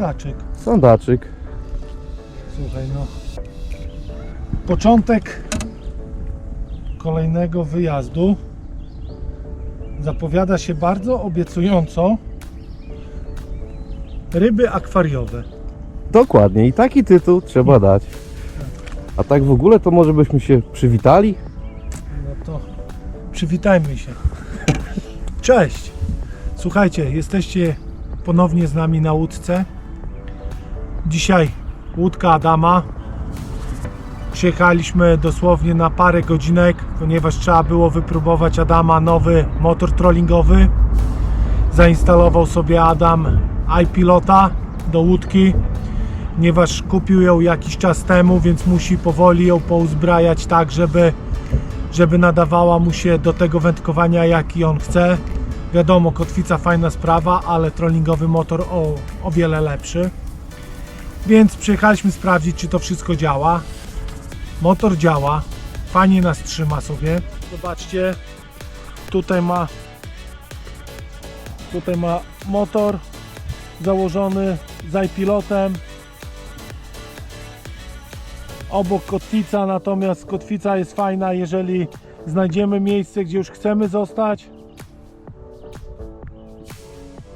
Ty. Sondaczek. Sondaczyk. Słuchaj, no. Początek kolejnego wyjazdu zapowiada się bardzo obiecująco. Ryby akwariowe. Dokładnie. I taki tytuł trzeba dać. A tak w ogóle to może byśmy się przywitali? No to przywitajmy się. Cześć! Słuchajcie, jesteście ponownie z nami na łódce. Dzisiaj łódka Adama. Przyjechaliśmy dosłownie na parę godzinek, ponieważ trzeba było wypróbować Adama nowy motor trollingowy. Zainstalował sobie Adam iPilota do łódki, ponieważ kupił ją jakiś czas temu, więc musi powoli ją pouzbrajać tak, żeby żeby nadawała mu się do tego wędkowania, jaki on chce. Wiadomo, kotwica fajna sprawa, ale trollingowy motor o, o wiele lepszy. Więc przyjechaliśmy sprawdzić, czy to wszystko działa. Motor działa, fajnie nas trzyma sobie. Zobaczcie, tutaj ma tutaj ma motor założony z iPilotem. Obok kotwica, natomiast kotwica jest fajna, jeżeli znajdziemy miejsce, gdzie już chcemy zostać.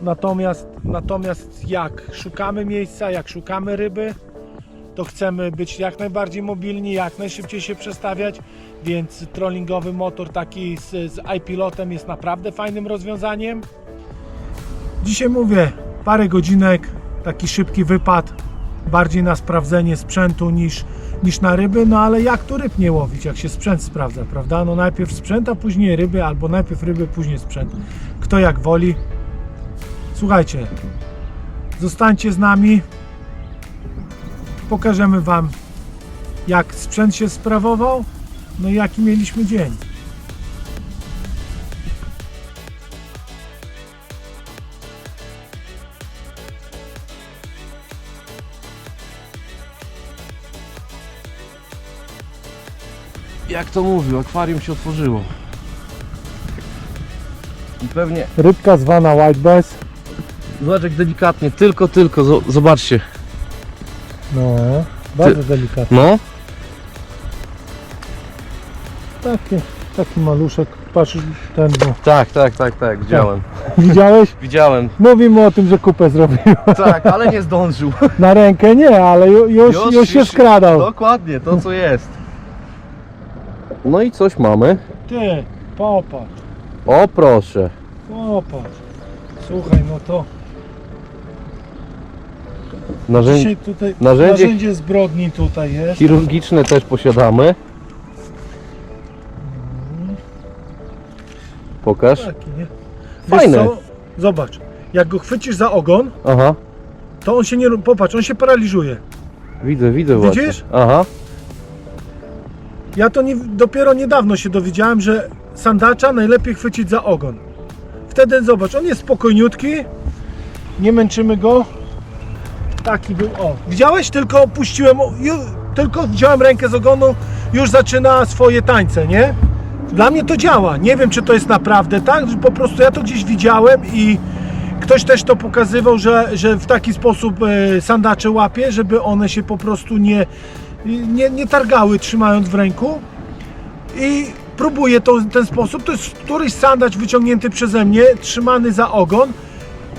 Natomiast, natomiast jak szukamy miejsca, jak szukamy ryby, to chcemy być jak najbardziej mobilni, jak najszybciej się przestawiać, więc trollingowy motor taki z, z iPilotem jest naprawdę fajnym rozwiązaniem. Dzisiaj mówię, parę godzinek, taki szybki wypad, bardziej na sprawdzenie sprzętu niż, niż na ryby, no ale jak tu ryb nie łowić, jak się sprzęt sprawdza, prawda? No najpierw sprzęt, a później ryby, albo najpierw ryby, później sprzęt. Kto jak woli. Słuchajcie, zostańcie z nami. Pokażemy Wam, jak sprzęt się sprawował, no i jaki mieliśmy dzień. Jak to mówił, akwarium się otworzyło. I pewnie, Rybka zwana white bass. Zobacz jak delikatnie, tylko, tylko, zo- zobaczcie. No, bardzo delikatny. No, Taki, taki maluszek. Patrz ten, bo... tak, tak, tak, tak, widziałem. Widziałeś? Widziałem. Mówimy o tym, że kupę zrobił. Tak, ale nie zdążył. Na rękę nie, ale ju, już, już, się skradał. Dokładnie, to co jest. No i coś mamy. Ty, popatrz, O proszę. popatrz. Słuchaj, no to Dzisiaj tutaj narzędzie- narzędzie zbrodni tutaj jest. chirurgiczne też posiadamy. Pokaż. Taki, nie? Fajne. Co? Zobacz, jak go chwycisz za ogon, Aha. to on się nie... Popatrz, on się paraliżuje. Widzę, widzę właśnie. Widzisz? Aha. Ja to nie, dopiero niedawno się dowiedziałem, że sandacza najlepiej chwycić za ogon. Wtedy zobacz, on jest spokojniutki, nie męczymy go. Taki był, o. Widziałeś? Tylko opuściłem, tylko wziąłem rękę z ogonu, już zaczyna swoje tańce, nie? Dla mnie to działa. Nie wiem, czy to jest naprawdę tak, po prostu ja to gdzieś widziałem i ktoś też to pokazywał, że, że w taki sposób e, sandacze łapie, żeby one się po prostu nie, nie, nie targały trzymając w ręku i próbuję to ten sposób. To jest któryś sandacz wyciągnięty przeze mnie, trzymany za ogon.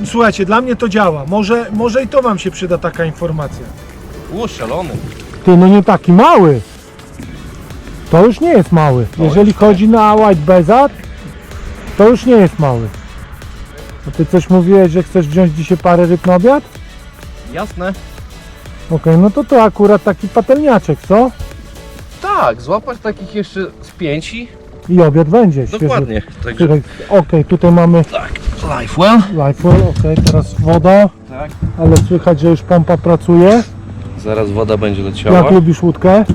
Słuchajcie, dla mnie to działa. Może, może i to Wam się przyda taka informacja. U, szalony. Ty, no nie taki mały. To już nie jest mały. Jeżeli chodzi na White Bezat, to już nie jest mały. A Ty coś mówiłeś, że chcesz wziąć dzisiaj parę ryb na obiad? Jasne. Okej, no to to akurat taki patelniaczek, co? Tak, złapać takich jeszcze z pięci. I obiad będzie. świeży. Dokładnie. Także Okej, tutaj mamy tak. Lifewell. Lifewell, okej, teraz woda, Tak. ale słychać, że już pompa pracuje. Zaraz woda będzie leciała. Jak lubisz łódkę?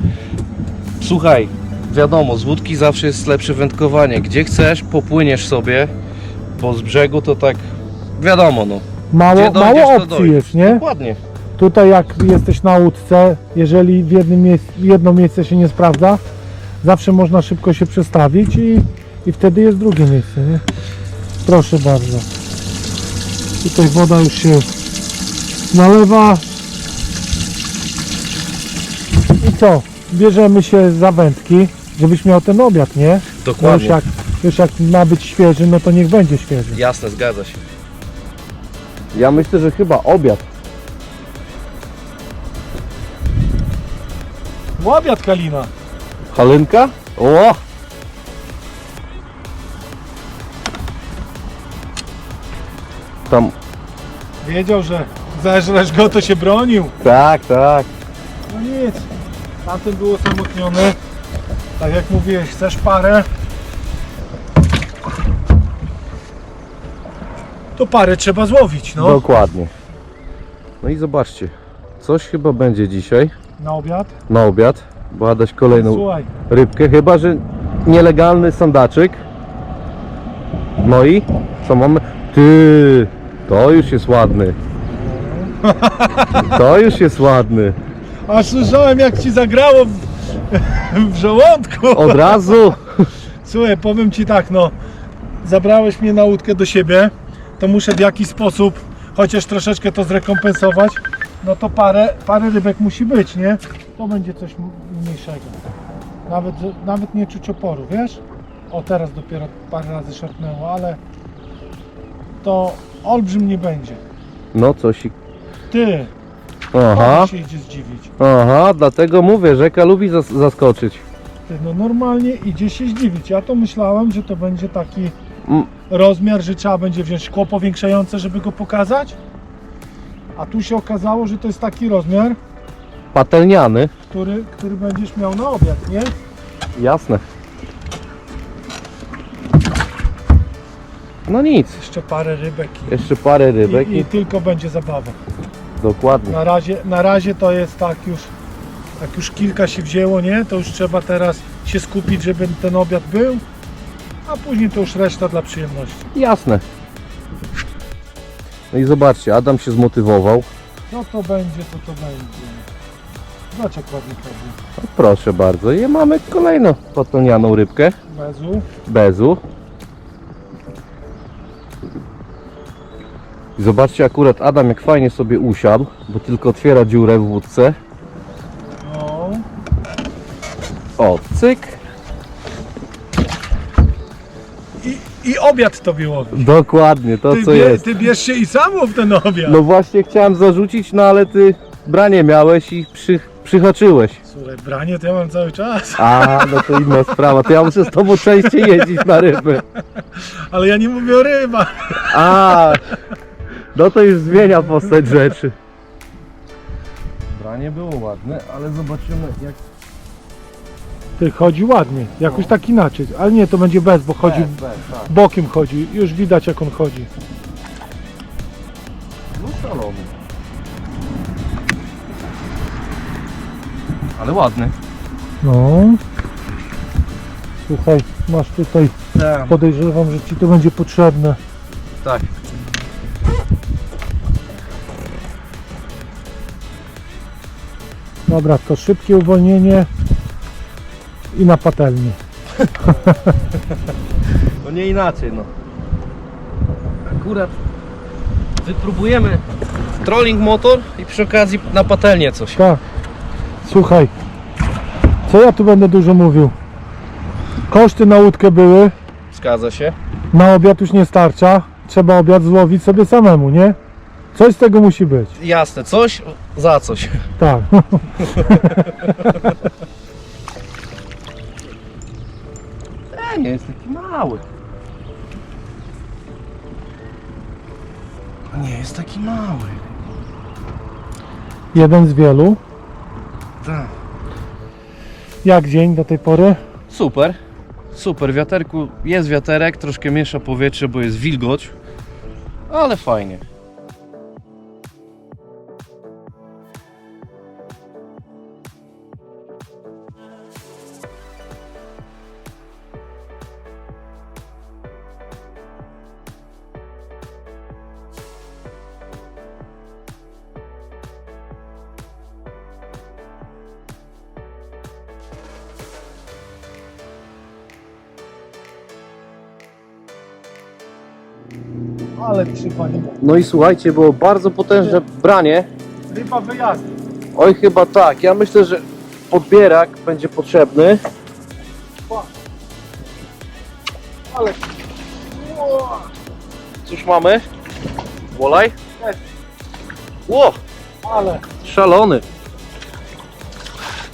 Słuchaj, wiadomo, z łódki zawsze jest lepsze wędkowanie. Gdzie chcesz, popłyniesz sobie, bo z brzegu to tak wiadomo, no. Mało, mało opcji jest, nie? Dokładnie. Tutaj jak jesteś na łódce, jeżeli w jednym miejsc, jedno miejsce się nie sprawdza, zawsze można szybko się przestawić i, i wtedy jest drugie miejsce, nie? Proszę bardzo. Tutaj woda już się nalewa. I co? Bierzemy się za wędki, żebyś miał ten obiad, nie? No już Dokładnie. jak, już jak ma być świeży, no to niech będzie świeży. Jasne, zgadza się. Ja myślę, że chyba obiad. Obiad Kalina. Halynka? O! Tam, Wiedział, że zeżresz go, to się bronił. tak, tak. No nic. Tamten był osamotniony. Tak jak mówiłeś, chcesz parę. To parę trzeba złowić, no. Dokładnie. No i zobaczcie, coś chyba będzie dzisiaj Na obiad. na obiad. Była dać kolejną Słuchaj, rybkę, chyba że nielegalny sandaczyk. No i co mamy? Ty, to już jest ładny. To już jest ładny. a słyszałem jak ci zagrało w, w żołądku. Od razu. Słuchaj, powiem ci tak, no. Zabrałeś mnie na łódkę do siebie, to muszę w jakiś sposób chociaż troszeczkę to zrekompensować. No to parę, parę rybek musi być, nie? To będzie coś mniejszego. Nawet, nawet nie czuć oporu, wiesz? O, teraz dopiero parę razy szarpnęło, ale to olbrzym nie będzie. No coś. Ty, Aha, się idzie zdziwić. aha, dlatego mówię, rzeka lubi zas- zaskoczyć. Ty, no normalnie idzie się zdziwić. Ja to myślałem, że to będzie taki Mm. rozmiar, że trzeba będzie wziąć szkło powiększające, żeby go pokazać. A tu się okazało, że to jest taki rozmiar, Patelniany. który, który będziesz miał na obiad, nie? Jasne. No nic, Jeszcze parę rybek i, jeszcze parę rybek i, i, i tylko będzie zabawa. dokładnie. Na razie, na razie to jest tak już, jak już kilka się wzięło, nie? To już trzeba teraz się skupić, żeby ten obiad był, a później to już reszta dla przyjemności. Jasne. No i zobaczcie, Adam się zmotywował. Co to będzie, co to będzie. Zobacz jak ładnie. No, proszę bardzo, i mamy kolejną patelnianą rybkę. Bezu. Bezu. I zobaczcie akurat Adam jak fajnie sobie usiadł, bo tylko otwiera dziurę w wódce. No. O, cyk. I, I obiad tobie łowi. Dokładnie, to Ty, co bie, jest. ty bierz się i sam łow ten obiad. No właśnie chciałem zarzucić, no ale ty branie miałeś i przy, przyhaczyłeś. Słuchaj, branie to ja mam cały czas. A, no to inna sprawa, to ja muszę z tobą częściej jeździć na ryby. Ale ja nie mówię o rybach. A, no to już zmienia postać rzeczy. Branie było ładne, ale zobaczymy jak... Ty chodzi ładnie, jakoś tak inaczej. Ale nie, to będzie bez, bo chodzi Bez, bez, tak. bokiem chodzi. Już widać jak on chodzi. No szalony. Ale ładny. No. Słuchaj, masz tutaj, Tak. podejrzewam, że ci to będzie potrzebne. Tak. Dobra, to szybkie uwolnienie i na patelnię. No nie inaczej, no. Akurat wypróbujemy trolling motor i przy okazji na patelnię coś. Tak. Słuchaj, co ja tu będę dużo mówił? Koszty na łódkę były, Zgadza się. na obiad już nie starcza. Trzeba obiad złowić sobie samemu, nie? Coś z tego musi być. Jasne, coś za coś. Tak. E, nie jest taki mały. Nie jest taki mały. Jeden z wielu. Tak. Jak dzień do tej pory? Super. Super, wiaterku jest wiaterek, troszkę miesza powietrze, bo jest wilgoć, ale fajnie. Ale krzywa nie. No i słuchajcie, było bardzo potężne branie. Ryba wyjazdu. Oj, chyba tak. Ja myślę, że podbierak będzie potrzebny. Ale... Ło! Cóż mamy? Wolaj? Ło, Ale szalony.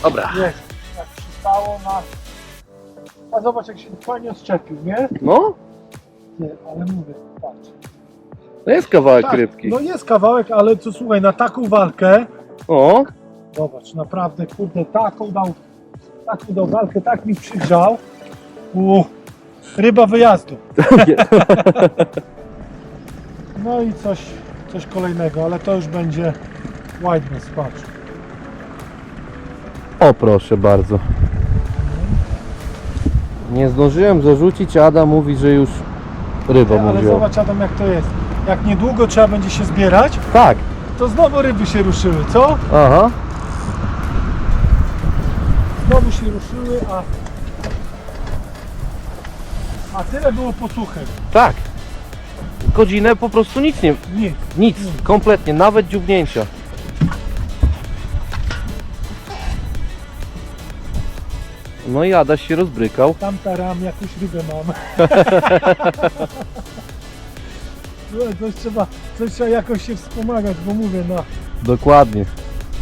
Dobra. jest. Jak przystało na... A zobacz jak się fajnie odczepił, nie? No, Nie, ale mówię, patrz. To jest kawałek Tak, rybki. No jest kawałek, ale co słuchaj, na taką walkę, O, zobacz, naprawdę, kurde, taką dał, taką dał walkę, tak mi przygrzał. U, ryba wyjazdu. no i coś, coś kolejnego, ale to już będzie wideness, patrz. o proszę bardzo. Nie zdążyłem zarzucić, a Adam mówi, że już ryba Nie, ale mówiła. zobacz Adam jak to jest. Jak niedługo trzeba będzie się zbierać, Tak, to znowu ryby się ruszyły, co? aha. Znowu się ruszyły, a... A tyle było posłuchem. Tak. Godzinę po prostu nic nie, Nie, nic, kompletnie, nawet dziubnięcia. No i Adaś się rozbrykał. tamta ram, jakąś rybę mam. Słuchaj, coś trzeba, coś trzeba jakoś się wspomagać, bo mówię, no. Dokładnie.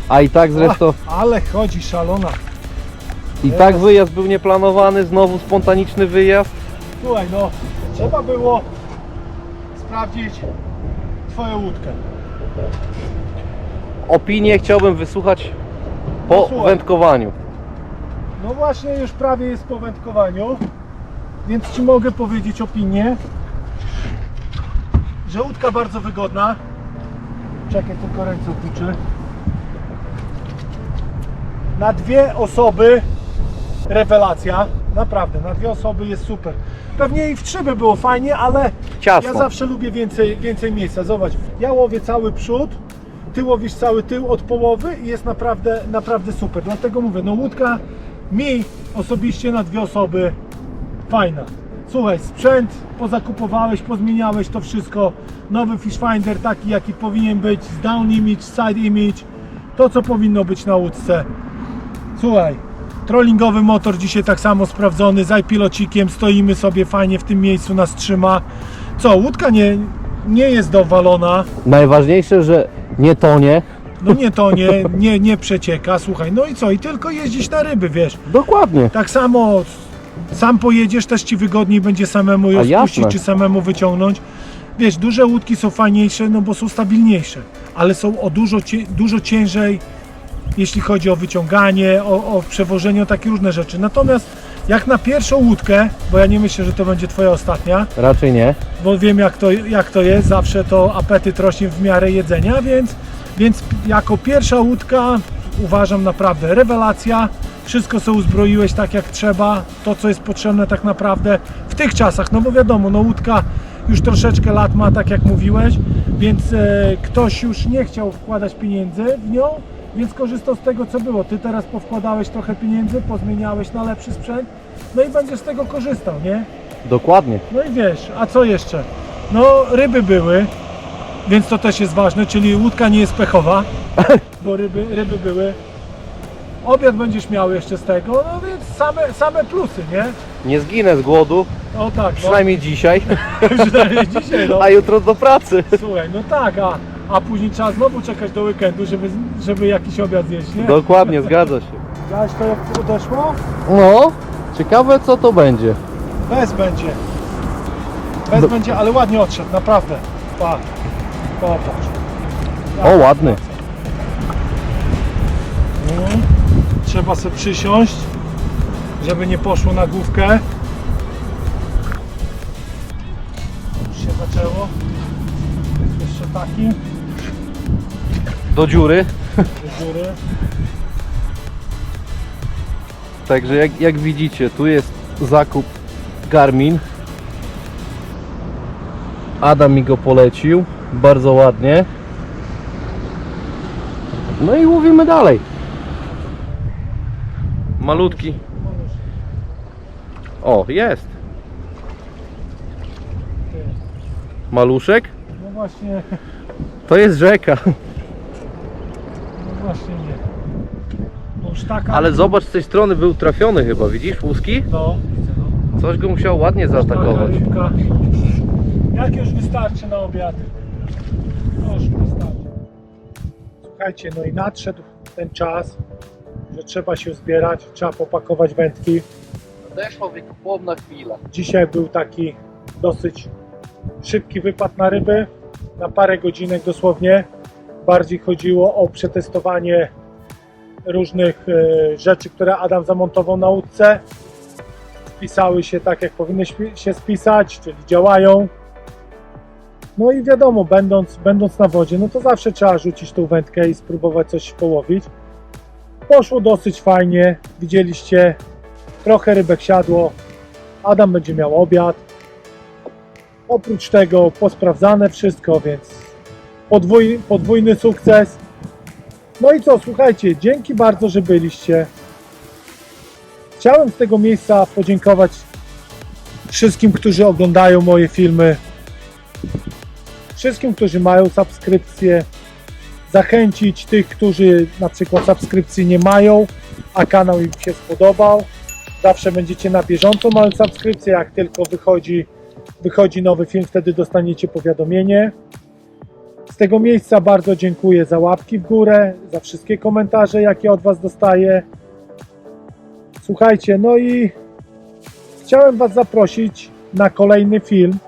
A i tak zresztą, Ale chodzi szalona. i tak wyjazd był nieplanowany, znowu spontaniczny wyjazd. Słuchaj, no, trzeba było sprawdzić twoją łódkę. Opinię chciałbym wysłuchać po Posłuchaj. wędkowaniu. No właśnie, już prawie jest po wędkowaniu, więc ci mogę powiedzieć opinię, że łódka bardzo wygodna. Czekaj, tylko ręce opuczę. Na dwie osoby rewelacja. Naprawdę, na dwie osoby jest super. Pewnie i w trzy by było fajnie, ale Ciasno. ja zawsze lubię więcej, więcej miejsca. Zobacz, ja łowię cały przód, ty łowisz cały tył od połowy i jest naprawdę, naprawdę super. Dlatego mówię, no łódka mi osobiście na dwie osoby fajna. Słuchaj, sprzęt pozakupowałeś, pozmieniałeś to wszystko. Nowy Fish Finder taki jaki powinien być, z down image, side image. To co powinno być na łódce. Słuchaj, trollingowy motor dzisiaj tak samo sprawdzony, z pilocikiem, stoimy sobie fajnie w tym miejscu, nas trzyma. Co, łódka nie, nie jest dowalona, Najważniejsze, że nie tonie. no nie to nie, nie, nie przecieka, słuchaj, no i co, i tylko jeździć na ryby, wiesz. Dokładnie. Tak samo sam pojedziesz, też ci wygodniej będzie samemu ją A jasne. spuścić, czy samemu wyciągnąć. Wiesz, duże łódki są fajniejsze, no bo są stabilniejsze, ale są o dużo, cie- dużo ciężej, jeśli chodzi o wyciąganie, o, o przewożenie, o takie różne rzeczy. Natomiast jak na pierwszą łódkę, bo ja nie myślę, że to będzie twoja ostatnia, Raczej nie. bo wiem jak to, jak to jest, zawsze to apetyt rośnie w miarę jedzenia, więc, więc jako pierwsza łódka uważam naprawdę rewelacja. Wszystko co uzbroiłeś tak jak trzeba, to co jest potrzebne tak naprawdę w tych czasach, no bo wiadomo, no łódka już troszeczkę lat ma, tak jak mówiłeś, więc e, ktoś już nie chciał wkładać pieniędzy w nią, więc korzystał z tego co było. Ty teraz powkładałeś trochę pieniędzy, pozmieniałeś na lepszy sprzęt, no i będziesz z tego korzystał, nie? Dokładnie. No i wiesz, a co jeszcze? No ryby były, więc to też jest ważne, czyli łódka nie jest pechowa, bo ryby, ryby były. Obiad będziesz miał jeszcze z tego, no więc same, same plusy, nie? Nie zginę z głodu, O tak, no. przynajmniej dzisiaj, przynajmniej dzisiaj, no. a jutro do pracy. Słuchaj, no tak, a, a później trzeba znowu czekać do weekendu, żeby, żeby jakiś obiad zjeść, nie? Dokładnie, zgadza się. Widziałeś to jak odeszło? No, ciekawe co to będzie. Bez będzie. Bez Do- będzie, ale ładnie odszedł, naprawdę. Pa. Popatrz. O, ładny. No. Trzeba sobie przysiąść, żeby nie poszło na główkę. Już się zaczęło. Jest jeszcze taki Do dziury. do góry. Także jak, jak widzicie, tu jest zakup Garmin. Adam mi go polecił. Bardzo ładnie. No i łowimy dalej. Malutki. O, jest. Maluszek. właśnie, To jest rzeka. no właśnie nie. Bo już taka... Ale zobacz z tej strony był trafiony chyba, widzisz łuski? No, widzę, no. Coś go musiało ładnie zaatakować. Jak już wystarczy na obiad? No Już wystarczy. Słuchajcie, no i nadszedł ten czas, że trzeba się zbierać, trzeba popakować wędki. Nadeszła wiekopłowna chwila. Dzisiaj był taki dosyć szybki wypad na ryby, na parę godzinek dosłownie. Bardziej chodziło o przetestowanie różnych e, rzeczy, które Adam zamontował na łódce. Spisały się tak, jak powinny się spisać, czyli działają. No i wiadomo, będąc, będąc na wodzie, no to zawsze trzeba rzucić tą wędkę i spróbować coś połowić. Poszło dosyć fajnie, widzieliście, trochę rybek siadło, Adam będzie miał obiad. Oprócz tego posprawdzane wszystko, więc podwój, podwójny sukces. No i co, słuchajcie, dzięki bardzo, że byliście. Chciałem z tego miejsca podziękować wszystkim, którzy oglądają moje filmy. Wszystkim, którzy mają subskrypcję. Zachęcić tych, którzy na przykład subskrypcji nie mają, a kanał im się spodobał. Zawsze będziecie na bieżąco mając subskrypcję. Jak tylko wychodzi, wychodzi nowy film, wtedy dostaniecie powiadomienie. Z tego miejsca bardzo dziękuję za łapki w górę, za wszystkie komentarze, jakie od Was dostaję. Słuchajcie, no i chciałem Was zaprosić na kolejny film,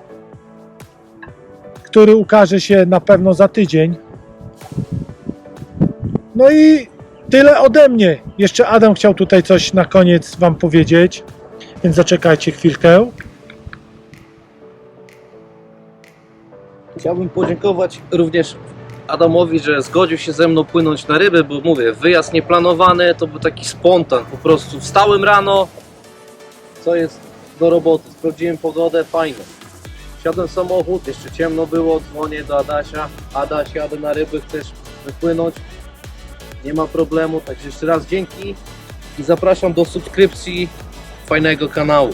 który ukaże się na pewno za tydzień. No i Tyle ode mnie. Jeszcze Adam chciał tutaj coś na koniec Wam powiedzieć, więc zaczekajcie chwilkę. Chciałbym podziękować również Adamowi, że zgodził się ze mną płynąć na ryby, bo mówię, wyjazd nieplanowany, to był taki spontan, po prostu wstałem rano, co jest do roboty, sprawdziłem pogodę, fajnie. Wsiadłem w samochód, jeszcze ciemno było, dzwonię do Adasia, Adaś, jadę na ryby, chcesz wypłynąć? Nie ma problemu, także jeszcze raz dzięki i zapraszam do subskrypcji fajnego kanału.